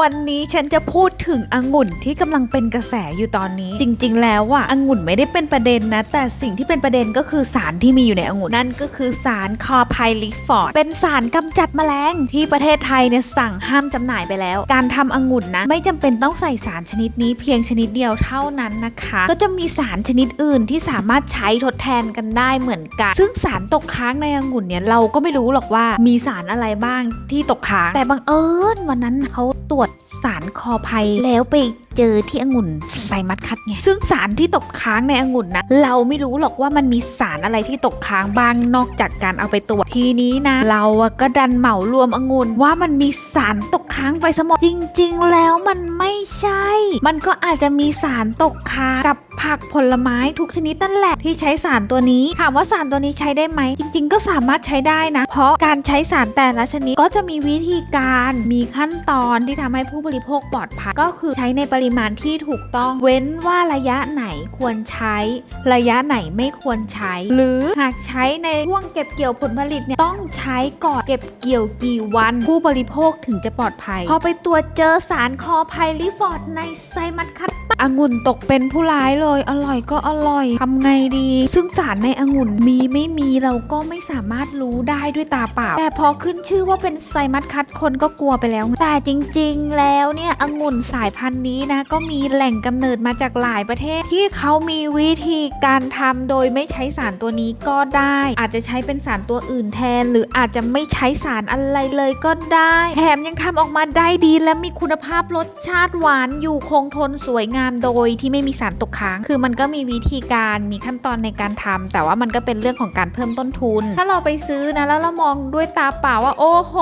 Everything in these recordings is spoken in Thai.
วันนี้ฉันจะพูดถึงองุ่นที่กำลังเป็นกระแสอยู่ตอนนี้ จริง ๆ แล้วอะองุ่นไม่ได้เป็นประเด็นนะ แต่สิ่งที่เป็นประเด็นก็คือสารที่มีอยู่ในองุ่นนั่นก็คือสารคอไพลิฟอร์ดเป็นสารกำจัดแมลงที่ประเทศไทยเนี่ยสั่งห้ามจำหน่ายไปแล้ว การทำองุ่นนะไม่จำเป็นต้องใส่สารชนิดนี้เพียงชนิดเดียวเท่านั้นนะคะ ก็จะมีสารชนิดอื่นที่สามารถใช้ทดแทนกันได้เหมือนกัน ซึ่งสารตกค้างในองุ่นเนี่ยเราก็ไม่รู้หรอกว่ามีสารอะไรบ้างที่ตกค้างแต่บังเอิญวันนั้นเขาตรวจสารคอภัยแล้วไปเจอที่องุ่นไซมัสคัดไงซึ่งสารที่ตกค้างในองุ่นนะเราไม่รู้หรอกว่ามันมีสารอะไรที่ตกค้างบ้างนอกจากการเอาไปตรวจทีนี้นะ เราอะก็ดันเหมารวมองุ่นว่ามันมีสารตกค้างไปสมดจริง ๆ แล้วมันไม่ใช่ มันก็อาจจะมีสารตกค้างกับผักผลไม้ทุกชนิดนั่นแหละที่ใช้สารตัวนี้ถามว่าสารตัวนี้ใช้ได้ไหมจริง ๆ ก็สามารถใช้ได้นะ เพราะการใช้สารแต่ละชนิดก็จะมีวิธีการมีขั้นตอนที่ทำให้ผู้บริโภคปลอดภัยก็คือใช้ในปริริมาณที่ถูกต้องเว้นว่าระยะไหนควรใช้ ระยะไหนไม่ควรใช้ หรือหากใช้ในช่วงเก็บเกี่ยวผลผลิตเนี่ยต้องใช้ก่อนเก็บเกี่ยวกี่วัน ผู้บริโภคถึงจะปลอดภัย พอไปตรวจเจอสารคอไพลิฟอร์ดในไซมัสคัตองุ่นตกเป็นผู้ร้ายเลย อร่อยก็อร่อยทำไงดี ซึ่งสารในองุ่นมีไม่มีเราก็ไม่สามารถรู้ได้ด้วยตาเปล่า แต่พอขึ้นชื่อว่าเป็นไซมัสคัตคนก็กลัวไปแล้ว แต่จริง ๆ แล้วเนี่ยองุ่นสายพันธุ์นี้นะ ก็มีแหล่งกำเนิดมาจากหลายประเทศ ที่เขามีวิธีการทำโดยไม่ใช้สารตัวนี้ก็ได้ อาจจะใช้เป็นสารตัวอื่นแทน หรืออาจจะไม่ใช้สารอะไรเลยก็ได้ แถมยังทำออกมาได้ดีและมีคุณภาพรสชาติหวานอยู่คงทนสวยงามโดยที่ไม่มีสารตกค้าง คือมันก็มีวิธีการมีขั้นตอนในการทำแต่ว่ามันก็เป็นเรื่องของการเพิ่มต้นทุน ถ้าเราไปซื้อนะแล้วเรามองด้วยตาเปล่าว่า โอ้โห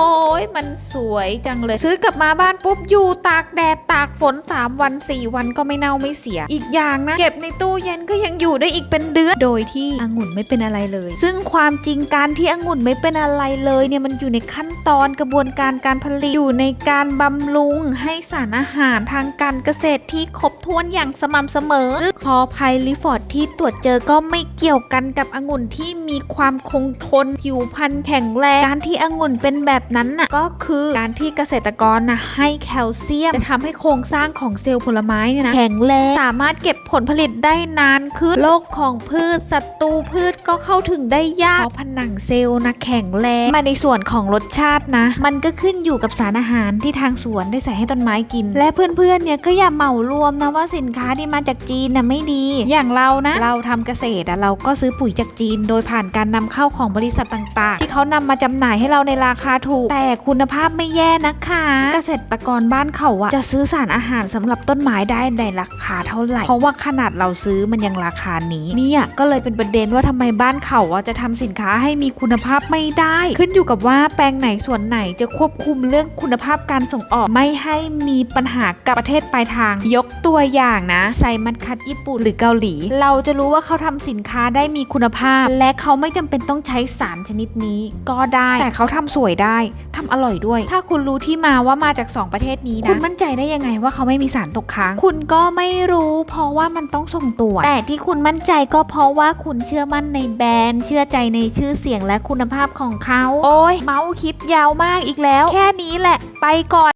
มันสวยจังเลย ซื้อกลับมาบ้านปุ๊บอยู่ตากแดดตากฝน 3 วัน 4 วันก็ไม่เน่าไม่เสีย อีกอย่างนะ เก็บในตู้เย็นก็ยังอยู่ได้อีกเป็นเดือนโดยที่องุ่นไม่เป็นอะไรเลย ซึ่งความจริงการที่องุ่นไม่เป็นอะไรเลยเนี่ยมันอยู่ในขั้นตอนกระบวนการการผลิตอยู่ในการบำรุงให้สารอาหารทางการเกษตรที่ครบถ้วนอย่างสม่ำเสมอซึ่งคอไพลิฟอร์ดที่ตรวจเจอก็ไม่เกี่ยวกันกับองุ่นที่มีความคงทน ผิวพรรณแข็งแรง การที่องุ่นเป็นแบบนั้นน่ะก็คือการที่เกษตรกรนะให้แคลเซียม จะทำให้โครงสร้างของเซลล์ผลไม้เนี่ยนะแข็งแรงสามารถเก็บผลผลิตได้นานขึ้นโรคของพืชศัตรูพืชก็เข้าถึงได้ยากเพราะผนังเซลล์นะแข็งแรงมาในส่วนของรสชาตินะ มันก็ขึ้นอยู่กับสารอาหารที่ทางสวนได้ใส่ให้ต้นไม้กิน และเพื่อนๆเนี่ยก็อย่าเหมารวมนะว่าสินค้าที่มาจากจีนน่ะไม่ดี อย่างเรานะ เราทำเกษตรอะเราก็ซื้อปุ๋ยจากจีน โดยผ่านการนำเข้าของบริษัทต่าง ๆ ที่เขานำมาจำหน่ายให้เราในราคาถูก แต่คุณภาพไม่แย่นะคะ เกษตรกรบ้านเขาอะจะซื้อสารอาหารสำหรับต้นไม้ได้ในราคาเท่าไหร่ เพราะว่าขนาดเราซื้อมันยังราคานี้เนี่ยก็เลยเป็นประเด็นว่าทำไมบ้านเขาอะจะทำสินค้าให้มีคุณภาพไม่ได้ ขึ้นอยู่กับว่าแปลงไหนส่วนไหนจะควบคุมเรื่องคุณภาพการส่งออกไม่ให้มีปัญหากับประเทศปลายทาง ยกตัวอย่างนะไซมัสคัดญี่ปุ่นหรือเกาหลี เราจะรู้ว่าเขาทำสินค้าได้มีคุณภาพ และเขาไม่จำเป็นต้องใช้สารชนิดนี้ ก็ได้ แต่เขาทำสวยได้ทำอร่อยด้วย ถ้าคุณรู้ที่มาว่ามาจาก 2 ประเทศนี้นะคุณมั่นใจได้ยังไงว่าเขาไม่มีสารตกค้าง คุณก็ไม่รู้เพราะว่ามันต้องส่งตรวจแต่ที่คุณมั่นใจก็เพราะว่าคุณเชื่อมั่นในแบรนด์ เชื่อใจในชื่อเสียงและคุณภาพของเขา โอ้ยเมาส์คลิปยาวมากอีกแล้ว แค่นี้แหละ ไปก่อน